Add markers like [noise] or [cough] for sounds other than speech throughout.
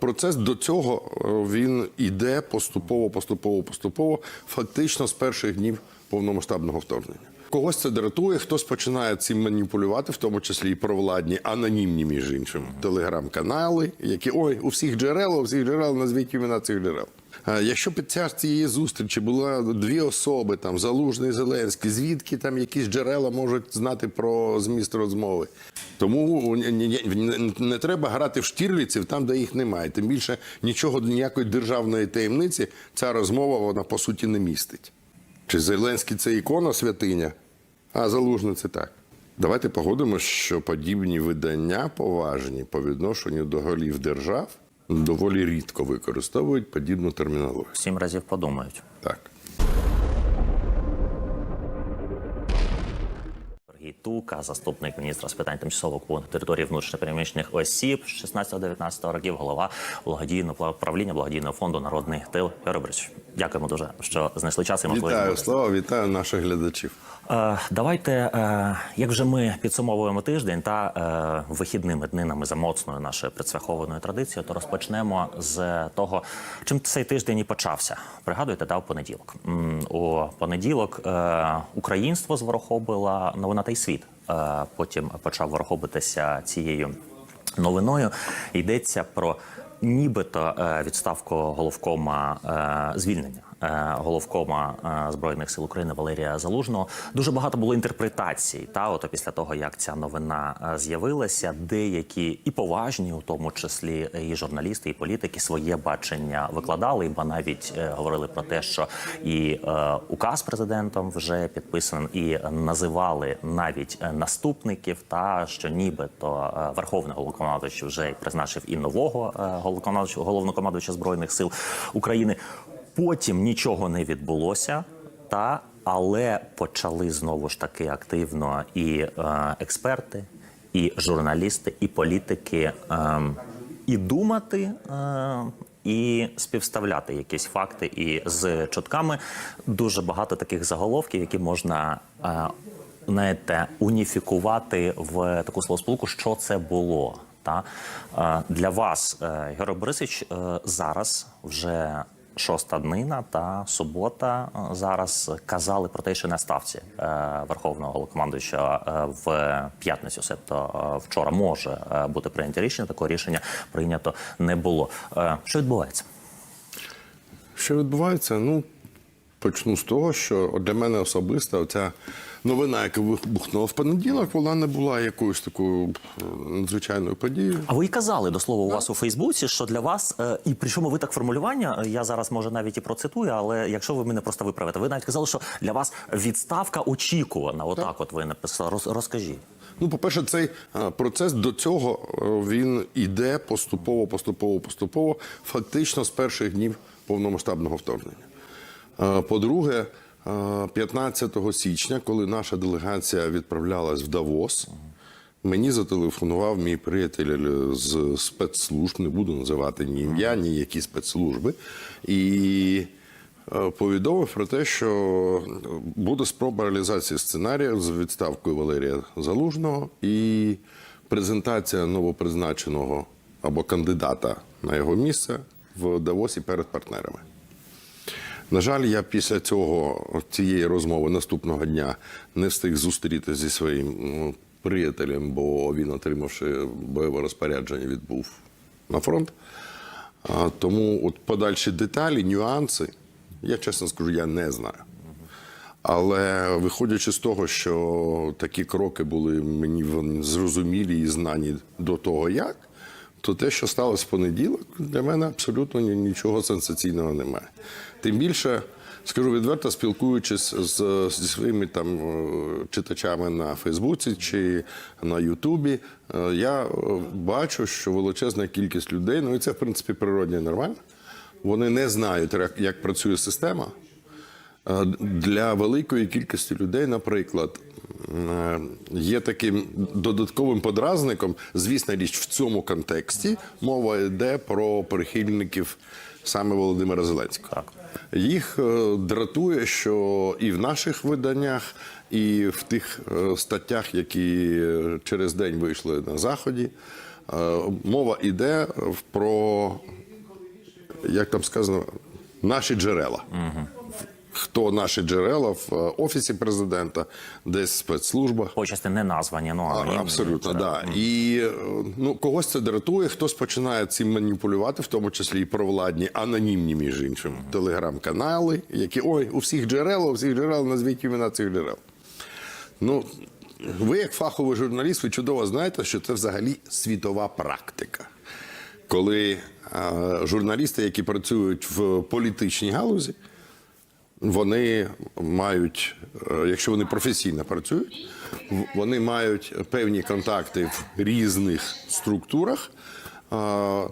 процес до цього е, він іде поступово, поступово, поступово, фактично з перших днів повномасштабного вторгнення. Когось це дратує, хтось починає цим маніпулювати, в тому числі і провладні, анонімні, між іншим, телеграм-канали, які ой, у всіх джерел, у всіх джерел назвіть імена цих джерел. Е, Якщо під час цієї зустрічі була дві особи, там Залужний, Зеленський, звідки там якісь джерела можуть знати про зміст розмови? Тому не треба грати в штірліців там, де їх немає. Тим більше нічого ніякої державної таємниці ця розмова вона по суті не містить. Чи Зеленський це ікона святиня, а Залужний це так. Давайте погодимося, що подібні видання поважні по відношенню до голів держав доволі рідко використовують подібну термінологію. Сім разів подумають. Так. Тука, заступник міністра з питань тимчасово окупованих територій внутрішньопереміщених осіб з 16-19 років, голова благодійного правління благодійного фонду Народний тил. Юрій Борисович, дякуємо дуже, що знайшли час і можливість. Вітаю, слава, вітаю наших глядачів. Е, Давайте, е, як вже ми підсумовуємо тиждень та е, вихідними днинами за моцною нашою предсвяхованою традицією, то розпочнемо з того, чим цей тиждень і почався. Пригадуєте, та у понеділок. У понеділок українство зворохобила новина та й світ. Потім почав ворохобитися цією новиною. Йдеться про нібито відставку головкома звільнення головкома е, збройних сил України Валерія Залужного. Дуже багато було інтерпретацій. Та от після того як ця новина е, з'явилася, деякі і поважні, у тому числі і журналісти, і політики, своє бачення викладали, бо навіть е, говорили про те, що і е, указ президентом вже підписаний, і називали навіть е, наступників, та що нібито е, верховний головнокомандуючий вже призначив і нового е, головнокомандуюча збройних сил України. Потім нічого не відбулося, та але почали знову ж таки активно і е, експерти, і журналісти, і політики е, і думати. Е, і співставляти якісь факти, і з чутками дуже багато таких заголовків, які можна знаєте, уніфікувати в таку словосполуку, що це було. Та для вас, е, Борисович, зараз вже шоста днина та субота. е, Зараз казали про те, що на ставці е, верховного головнокомандуючого е, в п'ятницю, себто вчора може бути прийнято рішення. Такого рішення прийнято не було. Що відбувається? Що відбувається? Ну, почну з того, що для мене особисто ця новина, яка вибухнула в понеділок, вона не була якоюсь такою е, надзвичайною подією. А ви і казали до слова у вас у Фейсбуці, що для вас е, і причому ви так формулювання. е, Я зараз може навіть і процитую, але якщо ви мене просто виправите, ви навіть казали, що для вас відставка очікувана. Отак, от ви написали. Роз, розкажіть. Ну, по-перше, цей е, процес до цього він іде поступово, поступово, поступово, фактично з перших днів повномасштабного вторгнення. По-друге, 15 січня, коли наша делегація відправлялась в Давос, мені зателефонував мій приятель з спецслужб, не буду називати ні ім'я, ні які спецслужби. І е, повідомив про те, що буде спроба реалізації сценарію з відставкою Валерія Залужного і презентація новопризначеного або кандидата на його місце в Давосі перед партнерами. На жаль, я після цього цієї розмови наступного дня не встиг зустріти зі своїм ну, приятелем, бо він, отримавши бойове розпорядження, відбув на фронт. Тому от подальші деталі, нюанси, я чесно скажу, я не знаю. Але виходячи з того, що такі кроки були мені зрозумілі і знані до того, як, то те, що сталося в понеділок, для мене абсолютно нічого сенсаційного немає. Тим більше, скажу відверто, спілкуючись зі своїми там е, читачами на Фейсбуці чи на Ютубі, е, я е, бачу, що величезна кількість людей, ну і це в принципі природне нормально. Вони не знають, як- працює система. Для великої кількості людей, наприклад, є таким додатковим подразником, звісна річ, в цьому контексті мова йде про прихильників саме Володимира Зеленського. Так. Їх е, дратує, що і в наших виданнях, і в тих е, статтях, які е, через день вийшли на заході, Е, Мова йде про, як там сказано, наші джерела. Хто наші джерела в е, офісі президента, десь в спецслужбах. Почасти не названі, ну А. Абсолютно, да. І е, ну когось це дратує, хтось починає цим маніпулювати, в тому числі і провладні, анонімні, між іншим, телеграм-канали, які ой, у всіх джерел, у всіх джерел назвіть імена цих джерел. Ну, ви, як фаховий журналіст, ви чудово знаєте, що це взагалі світова практика. Коли е, журналісти, які працюють в політичній галузі, вони мають, е, якщо вони професійно працюють, вони мають певні контакти в різних структурах е,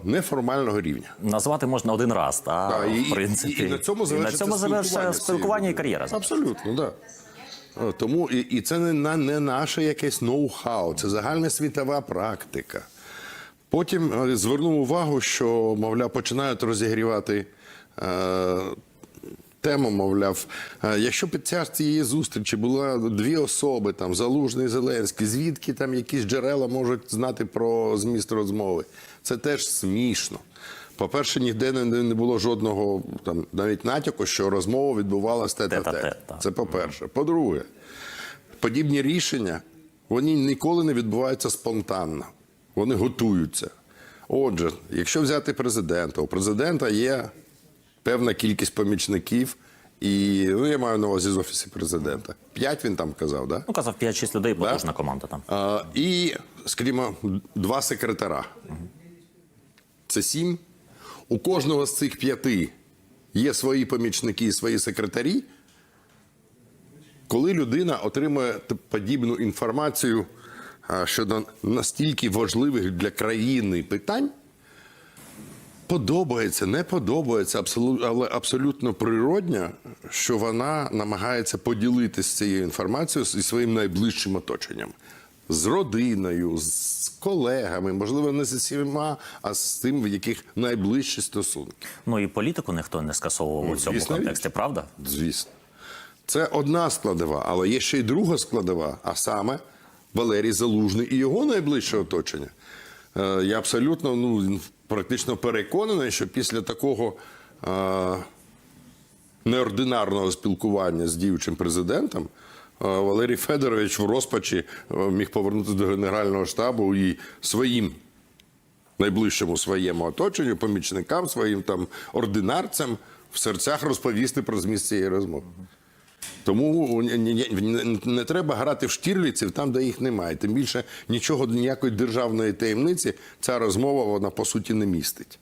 неформального рівня. Назвати можна один раз, та і, в принципі. і, і на цьому І завершиться на цьому з спілкування і кар'єра. Абсолютно, так. Да. Тому і, і це не, не наше якесь ноу-хау, це загальна світова практика. Потім е, звернув увагу, що, мовляв, починають розігрівати е, тему, мовляв, е, якщо під час цієї зустрічі була дві особи, там Залужний і Зеленський, звідки там якісь джерела можуть знати про зміст розмови? Це теж смішно. По-перше, ніде не, не було жодного там навіть натяку, що розмова відбувалася тет-а-тет. Тет-а-тет. Це по-перше. По-друге, подібні рішення вони ніколи не відбуваються спонтанно. Вони готуються. Отже, якщо взяти президента, у президента є певна кількість помічників, і ну, я маю на увазі з офісу президента. П'ять він там казав, да? Ну, казав 5-6 людей, потужна команда там. А, і, скажімо, два секретара. Це сім. У кожного з цих п'яти є свої помічники і свої секретарі. Коли людина отримує подібну інформацію щодо настільки важливих для країни питань, подобається, не подобається, абсолютно, але абсолютно природня, що вона намагається поділитися цією інформацією зі своїм найближчим оточенням. З родиною, з колегами, можливо, не з усіма, а з тим, в яких найближчі стосунки. Ну і політику ніхто не скасовував у цьому звісно, контексті, правда? Звісно. Це одна складова, але є ще й друга складова, а саме Валерій Залужний і його найближче оточення. Е, Я абсолютно ну, практично переконаний, що після такого е, неординарного спілкування з діючим президентом е, Валерій Федорович в розпачі е, міг повернутися до Генерального штабу і своїм найближчому своєму оточенню, помічникам, своїм там ординарцям в серцях розповісти про зміст цієї розмови. Тому не треба грати в штірліців там, де їх немає. Тим більше нічого, ніякої державної таємниці ця розмова вона по суті не містить.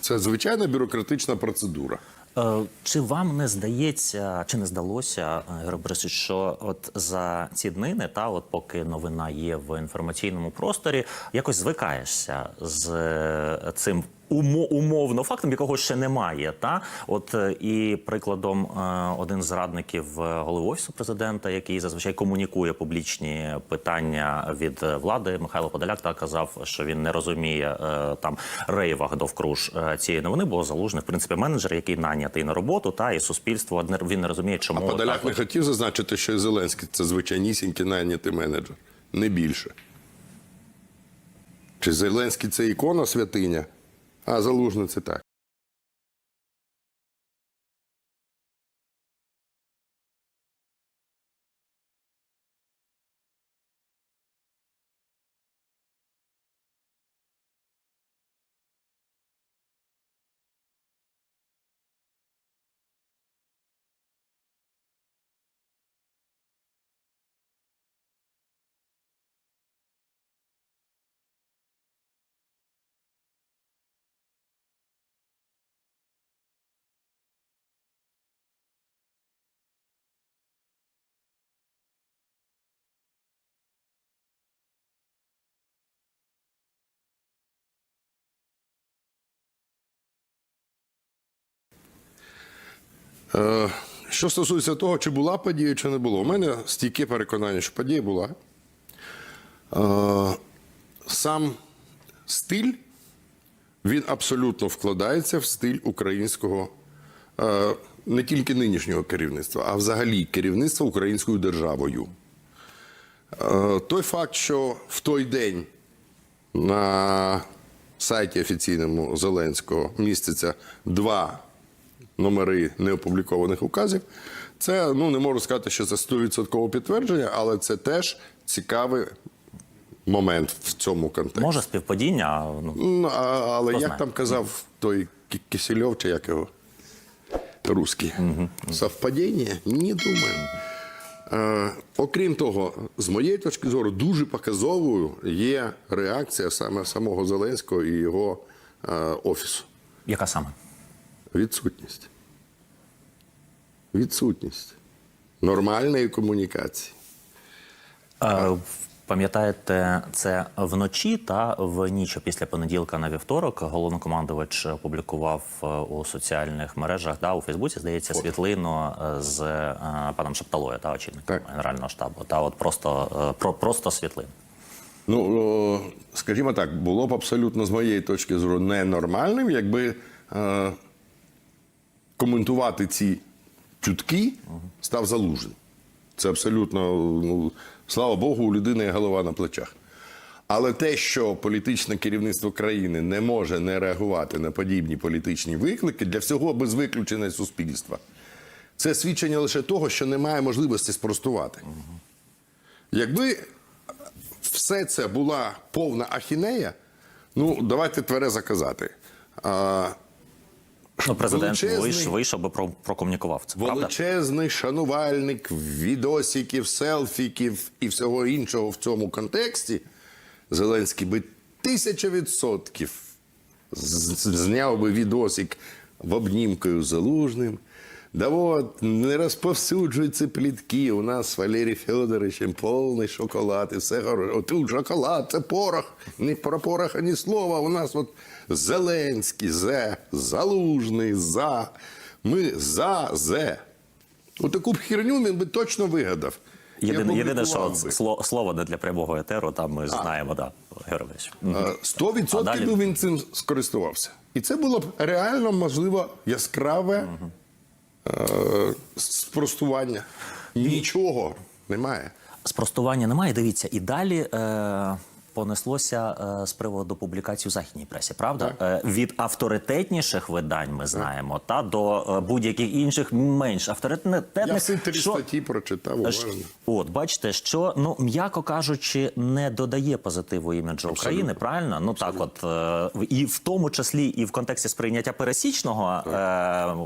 Це звичайна бюрократична процедура. Е, Чи вам не здається, чи не здалося, е, Ігор Борисович, що от за ці днини, та от поки новина є в інформаційному просторі, якось звикаєшся з е, цим умовно фактом, якого ще немає. Та от е, і прикладом е, один з радників е, голови офісу президента, який зазвичай комунікує публічні питання від влади, Михайло Подоляк, та казав, що він не розуміє там рейвах довкруж цієї новини, бо залужний, в принципі, менеджер, який нанятий на роботу, та і суспільство він не розуміє, чому А Подоляк так не от. хотів зазначити, що і Зеленський це звичайнісінький найнятий менеджер. Не більше. Чи Зеленський це ікона святиня, а Залужний це так. Що стосується того, чи була подія, чи не було, у мене стійке переконання, що подія була. Е, Сам стиль він абсолютно вкладається в стиль українського е, не тільки нинішнього керівництва, а взагалі керівництва українською державою. Е, Той факт, що в той день на сайті офіційному Зеленського міститься два номери неопублікованих указів. Це ну не можу сказати, що це 100% підтвердження, але це теж цікавий момент в цьому контексті. Може співпадіння, ну, Ну, а, але як знає? там казав той Ки- Кисельов, чи як його русський, совпадіння? Не думаю. Е, окрім того, з моєї точки зору, дуже показовою є реакція саме самого Зеленського і його е, офісу. яка саме? Відсутність. Відсутність нормальної комунікації. Е, Пам'ятаєте, це вночі та в ніч після понеділка на вівторок головнокомандувач опублікував е, у соціальних мережах да, у Фейсбуці, здається, світлину е, з е, паном Шепталою, та очільником Так. генерального штабу. Та от просто, про, просто світлину. Ну, скажімо так, було б абсолютно з моєї точки зору ненормальним, якби коментувати ці чутки став залужним. Це абсолютно, ну, слава Богу, у людини є голова на плечах. Але те, що політичне керівництво країни не може не реагувати на подібні політичні виклики для всього без виключення суспільства, це свідчення лише того, що немає можливості спростувати. Якби все це була повна ахінея, ну давайте тверезо казати. Ну, президент Величезний- вийшов, би про, прокомунікував це, правда? величезний шанувальник відосиків, селфіків і всього іншого в цьому контексті, Зеленський би тисяча відсотків зняв би відосик в обнімкою залужним. Да от, не розповсюджуються плітки. У нас з Валерій Федоровичем повний шоколад і все хороше. Отут шоколад, це порох. Ні про порох, ні слова. У нас от Зеленський, зе, залужний, за. Ми за, зе. Отаку б херню він би точно вигадав. Єдине, єдине, що сло- слово не для прямого етеру, там ми знаємо, да, Герович. 100% далі? він цим скористувався. І це було б реально, можливо, яскраве е, спростування. Нічого немає. Спростування немає. Дивіться, і далі е, понеслося е, з приводу публікацій у західній пресі, правда? Е, від авторитетніших видань ми знаємо, та до е, будь-яких інших менш авторитетних. Я всі три що- статті прочитав уважно. От, бачите, що ну м'яко кажучи, не додає позитиву іміджу України, правильно? Ну так, от і в тому числі і в контексті сприйняття пересічного е,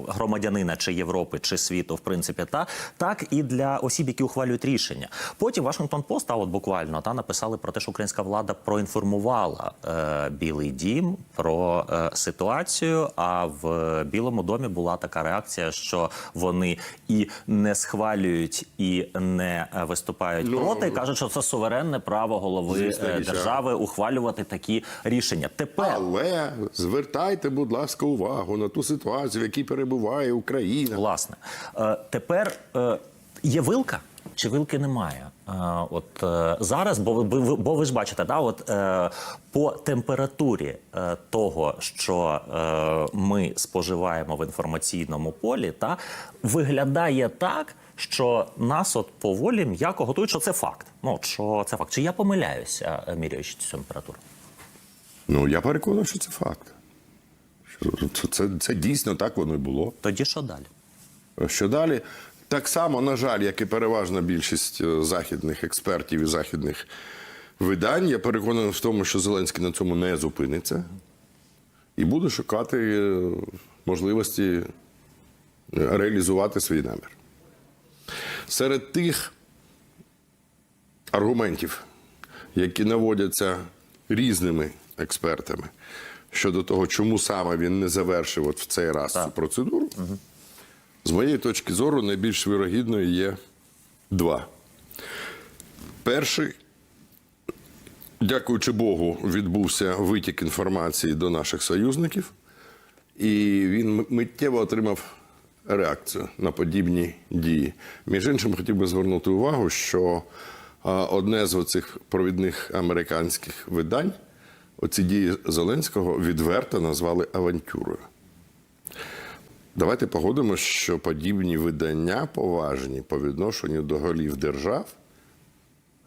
громадянина чи Європи, чи світу, в принципі, та так і для осіб, які ухвалюють рішення. Потім Вашингтон Пост, та от буквально та написали про те, що українська влада проінформувала е, Білий Дім про е, ситуацію. А в Білому домі була така реакція, що вони і не схвалюють, і не е, виступають Ну, проти. кажуть, що це суверенне право голови звісно, е, держави ухвалювати такі рішення. Тепер Але звертайте, будь ласка, увагу на ту ситуацію, в якій перебуває Україна. Власне, Е, тепер е, є вилка. Чи вилки немає? Е, От е, зараз, бо ви, бо ви ж бачите, да, от е, по температурі того, що ми споживаємо в інформаційному полі, та виглядає так, що нас от поволі м'яко готують, що це факт. Ну що це факт. Чи я помиляюся, міряючи цю температуру? Ну я переконаний, що це факт. Що це, це, це дійсно так воно і було. Тоді що далі? Що далі? Так само, на жаль, як і переважна більшість е, західних експертів і західних видань, я переконаний в тому, що Зеленський на цьому не зупиниться і буде шукати е, можливості е, реалізувати свій намір. Серед тих аргументів, які наводяться різними експертами щодо того, чому саме він не завершив от в цей раз цю процедуру, з моєї точки зору, найбільш вирогідною є два. Перший, дякуючи Богу, відбувся витік інформації до наших союзників, і він миттєво отримав реакцію на подібні дії. Між іншим, хотів би звернути увагу, що одне з оцих провідних американських видань оці дії Зеленського відверто назвали авантюрою. Давайте погодимося, що подібні видання поважні по відношенню до голів держав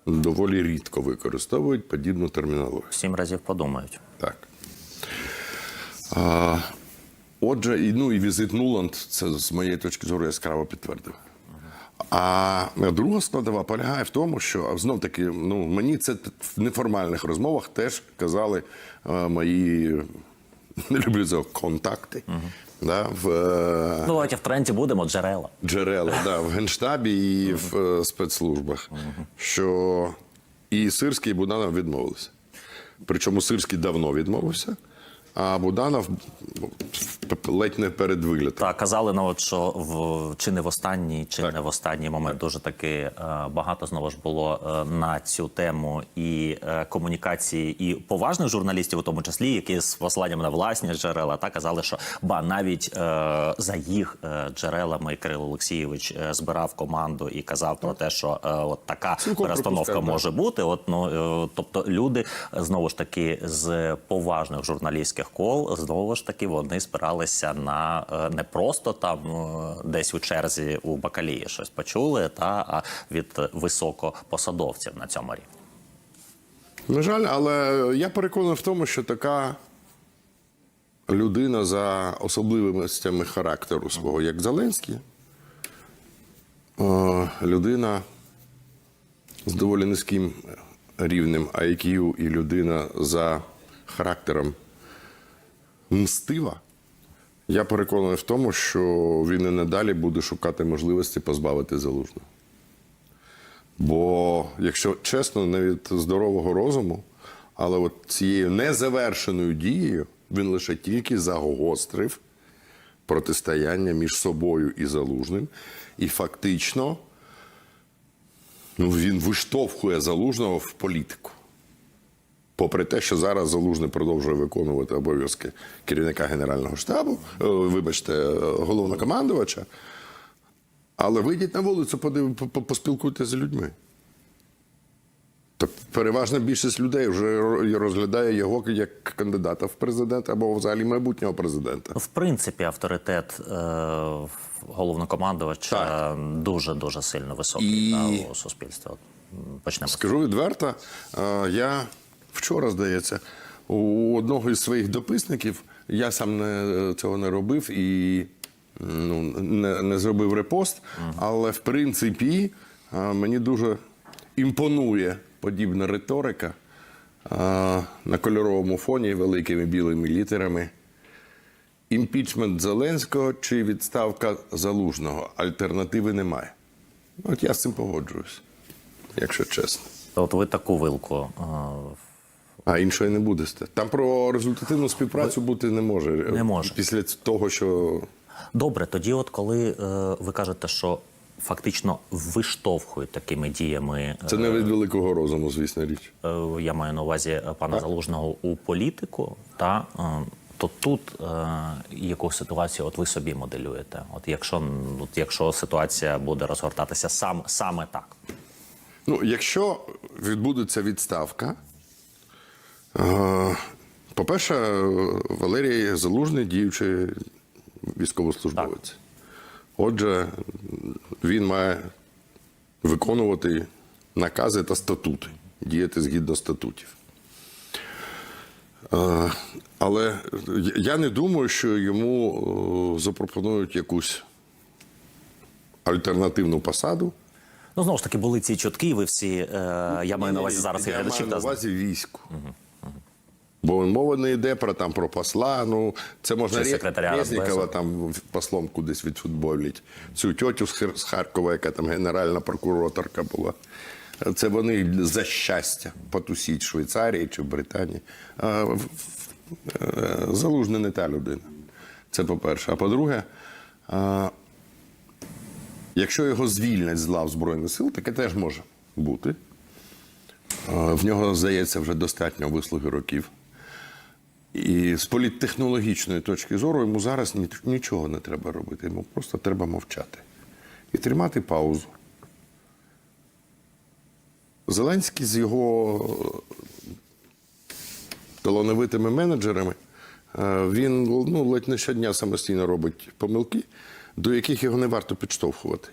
доволі рідко використовують подібну термінологію. Сім разів подумають. Так. А, отже, і, ну, і візит Нуланд це з моєї точки зору яскраво підтвердив. А друга складова полягає в тому, що знов таки, ну мені це в неформальних розмовах теж казали мої [laughs] не люблю цього контакти. Да, в е, Ну, давайте в тренді будемо джерела. джерела да, в генштабі і в е, спецслужбах, що і Сирський, і Буданов відмовилися. Причому Сирський давно відмовився, а Буданов ледь не перед вилітом. Та казали, ну от що в чи не в останній, чи Так. не в останній момент дуже таки е, багато знову ж було е, на цю тему і е, комунікації, і поважних журналістів, у тому числі, які з посиланням на власні джерела, та казали, що ба навіть е, за їх джерелами Кирило Олексійович збирав команду і казав про те, що е, от така Цілком перестановка може бути. От ну е, тобто люди знову ж таки з поважних журналістських кол знову ж таки вони спиралися на е, не просто там е, десь у черзі у бакалії щось почули, та а від високопосадовців на цьому рівні. На жаль, але я переконаний в тому, що така людина за особливостями характеру свого, як Зеленський, е, людина з доволі низьким рівнем IQ і людина за характером мстива. Я переконаний в тому, що він і надалі буде шукати можливості позбавити залужного. Бо, якщо чесно, не від здорового розуму, але от цією незавершеною дією він лише тільки загострив протистояння між собою і залужним. І фактично ну, він виштовхує залужного в політику. Попри те, що зараз Залужний продовжує виконувати обов'язки керівника Генерального штабу, е, вибачте, е, головнокомандувача, але вийдіть на вулицю, поспілкуйтесь з людьми. Так переважна більшість людей вже розглядає його як кандидата в президенти або взагалі майбутнього президента. В принципі, авторитет е, головнокомандувача дуже дуже сильно високий І- та, у суспільстві. Почнемо. Скажу відверто, е, я вчора, здається, у одного із своїх дописників я сам не, цього не робив і ну, не, не зробив репост, але в принципі мені дуже імпонує подібна риторика на кольоровому фоні великими білими літерами. Імпічмент Зеленського чи відставка залужного. Альтернативи немає. От я з цим погоджуюсь, якщо чесно. От ви таку вилку А іншої не буде. Там про результативну співпрацю бути не може. Не може. Після того, що Добре, тоді, от коли е, ви кажете, що фактично виштовхують такими діями, це не від великого розуму, звісно річ. е, я маю на увазі е, пана Залужного у політику, та е, то тут е, яку ситуацію от ви собі моделюєте? От якщо от якщо ситуація буде розгортатися сам саме так, Ну, якщо відбудеться відставка, е, по-перше, Валерій Залужний діючий військовослужбовець. Отже, він має виконувати накази та статути, діяти згідно статутів. Е, Але я не думаю, що йому е, запропонують якусь альтернативну посаду. ну знову ж таки були ці чутки. Ви всі е, я маю на увазі зараз і Я маю глядачів на увазі війську. Бо мова не йде про там про посла. Ну це можна Резнікова там послом кудись відфутболять. Цю тьотю з Харкова, яка там генеральна прокураторка була. Це вони за щастя потусіть в Швейцарії чи в Британії. А е, Залужний не та людина. Це по-перше. А по-друге, якщо його звільнять з лав Збройних сил, таке теж може бути. В нього, здається, вже достатньо вислуги років. І з політтехнологічної точки зору йому зараз нічого не треба робити. Йому просто треба мовчати і тримати паузу. Зеленський з його талановитими менеджерами, е, він ну, ледь не щодня самостійно робить помилки, до яких його не варто підштовхувати.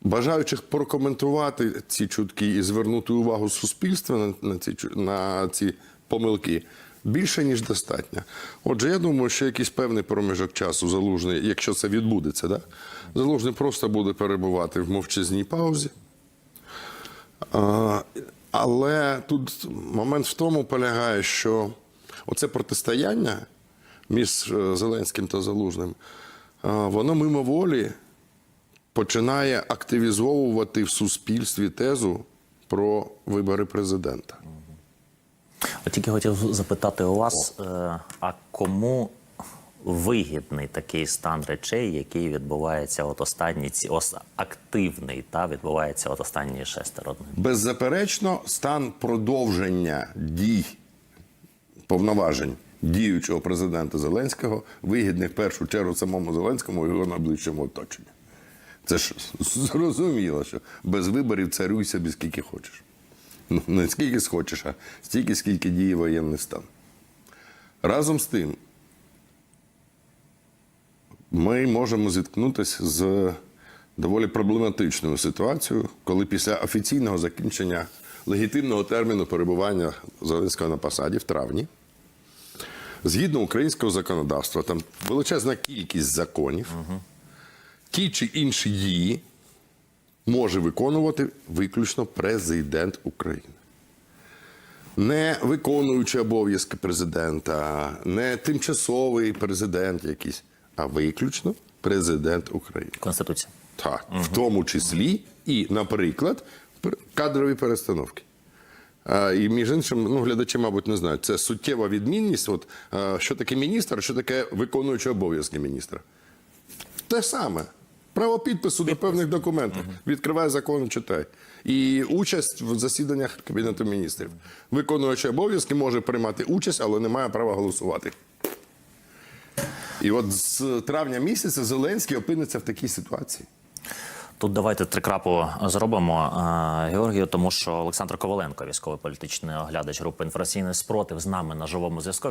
Бажаючих прокоментувати ці чутки і звернути увагу суспільства на, ці, на ці помилки більше, ніж достатньо. Отже, я думаю, що якийсь певний проміжок часу залужний, якщо це відбудеться, да? залужний просто буде перебувати в мовчазній паузі. А, але тут момент в тому полягає, що оце протистояння між е, Зеленським та Залужним, воно мимоволі починає активізовувати в суспільстві тезу про вибори президента. От тільки хотів запитати у вас, е, а кому вигідний такий стан речей, який відбувається от останні ці ос, активний та відбувається от останні шестеро днів? Беззаперечно, стан продовження дій повноважень діючого президента Зеленського вигідний в першу чергу самому Зеленському і його найближчому оточенню. Це ж зрозуміло, що без виборів царюй собі скільки хочеш. Ну, не скільки схочеш, а стільки, скільки діє воєнний стан. Разом з тим, ми можемо зіткнутися з доволі проблематичною ситуацією, коли після офіційного закінчення легітимного терміну перебування Зеленського на посаді в травні, згідно українського законодавства, там величезна кількість законів, ті чи інші дії може виконувати виключно президент України. Не виконуючи обов'язки президента, не тимчасовий президент якийсь, а виключно президент України. Конституція. Так, в тому числі і, наприклад, кадрові перестановки. А, і між іншим, ну, глядачі, мабуть, не знають. Це суттєва відмінність. От, а, що таке міністр, що таке виконуючий обов'язки міністра. Те саме. Право підпису до певних документів. Відкривай закон, читай. І участь в засіданнях Кабінету міністрів. Виконуючий обов'язки може приймати участь, але не має права голосувати. І от з травня місяця Зеленський опиниться в такій ситуації. Тут давайте трикрапу зробимо е, Георгію, тому що Олександр Коваленко, військовий політичний оглядач групи інформаційний спротив, з нами на живому зв'язку.